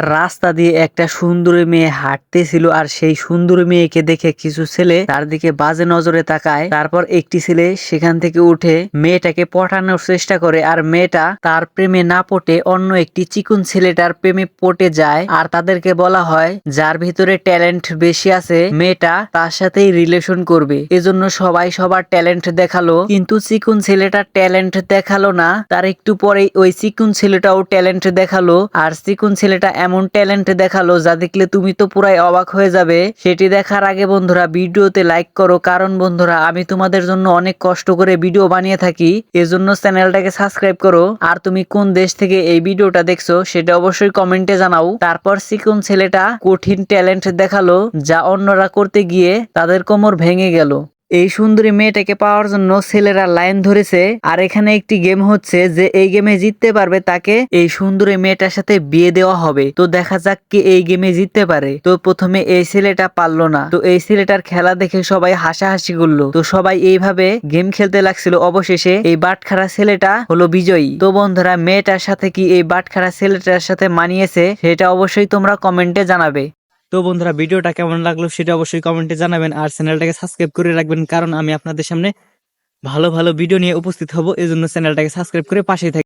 রাস্তা দিয়ে একটা সুন্দরী মেয়ে হাঁটতেছিল আর সেই সুন্দরী মেয়েকে দেখে কিছু ছেলে তার দিকে বাজে নজরে তাকায়। তারপর একটি ছেলে সেখান থেকে উঠে মেয়েটাকে পটানোর চেষ্টা করে আর মেয়েটা তার প্রেমে না পটে অন্য একটি চিকুন ছেলেটার প্রেমে পটে যায় আর তাদেরকে বলা হয়, যার ভিতরে ট্যালেন্ট বেশি আছে, মেয়েটা তার সাথেই রিলেশন করবে। এজন্য সবাই সবার ট্যালেন্ট দেখাল। কিন্তু চিকুন ছেলেটা ট্যালেন্ট দেখাল না। তার একটু পরেই ওই চিকুন ছেলেটাও ট্যালেন্ট দেখাল। আর চিকুন ছেলেটা এমন ট্যালেন্ট দেখাল যা দেখলে তুমি তো পুরাই অবাক হয়ে যাবে। সেটি দেখার আগে বন্ধুরা ভিডিওতে লাইক করো, কারণ বন্ধুরা আমি তোমাদের জন্য অনেক কষ্ট করে ভিডিও বানিয়ে থাকি। এজন্য চ্যানেলটাকে সাবস্ক্রাইব করো। আর তুমি কোন দেশ থেকে এই ভিডিওটা দেখছ সেটা অবশ্যই কমেন্টে জানাও। তারপর সিকুন ছেলেটা কঠিন ট্যালেন্ট দেখাল যা অন্যরা করতে গিয়ে তাদের কোমর ভেঙে গেল। এই সুন্দরী মেয়েটাকে পাওয়ার জন্য ছেলেরা লাইন ধরেছে। আর এখানে একটি গেম হচ্ছে যে এই গেমে জিততে পারবে তাকে এই সুন্দরী মেয়েটার সাথে বিয়ে দেওয়া হবে। তো দেখা যাক কে এই গেমে জিততে পারে। তো প্রথমে এই ছেলেটা পারল না। তো এই ছেলেটার খেলা দেখে সবাই হাসাহাসি করল। তো সবাই এইভাবে গেম খেলতে লাগছিল অবশেষে। এই বাটখারা ছেলেটা হলো বিজয়ী। তো বন্ধুরা, মেয়েটার সাথে কি এই বাটখারা ছেলেটার সাথে মানিয়েছে সেটা অবশ্যই তোমরা কমেন্টে জানাবে। তো বন্ধুরা, ভিডিওটা কেমন লাগল সেটা অবশ্যই কমেন্টে জানাবেন আর চ্যানেলটাকে সাবস্ক্রাইব করে রাখবেন কারণ আমি আপনাদের সামনে ভালো ভালো ভিডিও নিয়ে উপস্থিত হব। এই জন্য চ্যানেলটাকে সাবস্ক্রাইব করে পাশেই থাকবেন